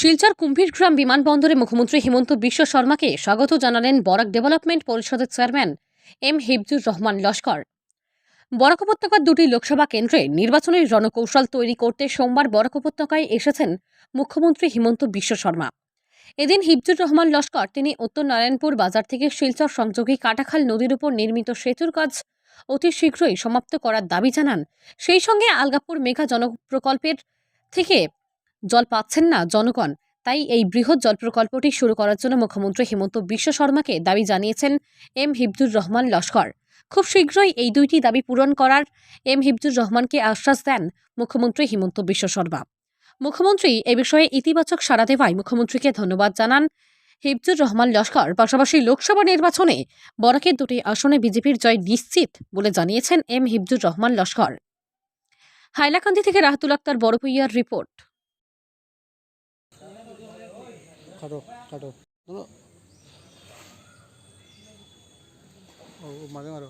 শিলচর কুম্ভীরগ্রাম বিমানবন্দরে মুখ্যমন্ত্রী হিমন্ত বিশ্ব শর্মাকে স্বাগত জানালেন বরাক ডেভেলপমেন্ট পরিষদের চেয়ারম্যান এম হিবজুর রহমান লস্কর। বরাক উপত্যকার দুটি লোকসভা কেন্দ্রে নির্বাচনের রণকৌশল তৈরি করতে সোমবার বরাক উপত্যকায় এসেছেন মুখ্যমন্ত্রী হিমন্ত বিশ্ব শর্মা। এদিন হিবজুর রহমান লস্কর, তিনি উত্তর নারায়ণপুর বাজার থেকে শিলচর সংযোগী কাটাখাল নদীর উপর নির্মিত সেতুর কাজ অতি শীঘ্রই সমাপ্ত করার দাবি জানান। সেই সঙ্গে আলগাপুর মেঘা জনপ্রকল্পের থেকে জল পাচ্ছেন না জনগণ। তাই এই বৃহৎ জল প্রকল্পটি শুরু করার জন্য মুখ্যমন্ত্রী হিমন্ত বিশ্ব শর্মাকে দাবি জানিয়েছেন এম হিবজুর রহমান লস্কর। খুব শীঘ্রই এই দুইটি দাবি পূরণ করার এম হিবজুর রহমানকে আশ্বাস দেন মুখ্যমন্ত্রী হিমন্ত বিশ্ব শর্মা। মুখ্যমন্ত্রী এ বিষয়ে ইতিবাচক সাড়া দেওয়ায় মুখ্যমন্ত্রীকে ধন্যবাদ জানান হিবজুর রহমান লস্কর। পাশাপাশি লোকসভা নির্বাচনে বরাকের দুটি আসনে বিজেপির জয় নিশ্চিত বলে জানিয়েছেন এম হিবজুর রহমান লস্কর। হাইলাকান্দি থেকে রাহাতুল আক্তার বড়ভূইয়ার রিপোর্ট। কাটো কাটো ও মারো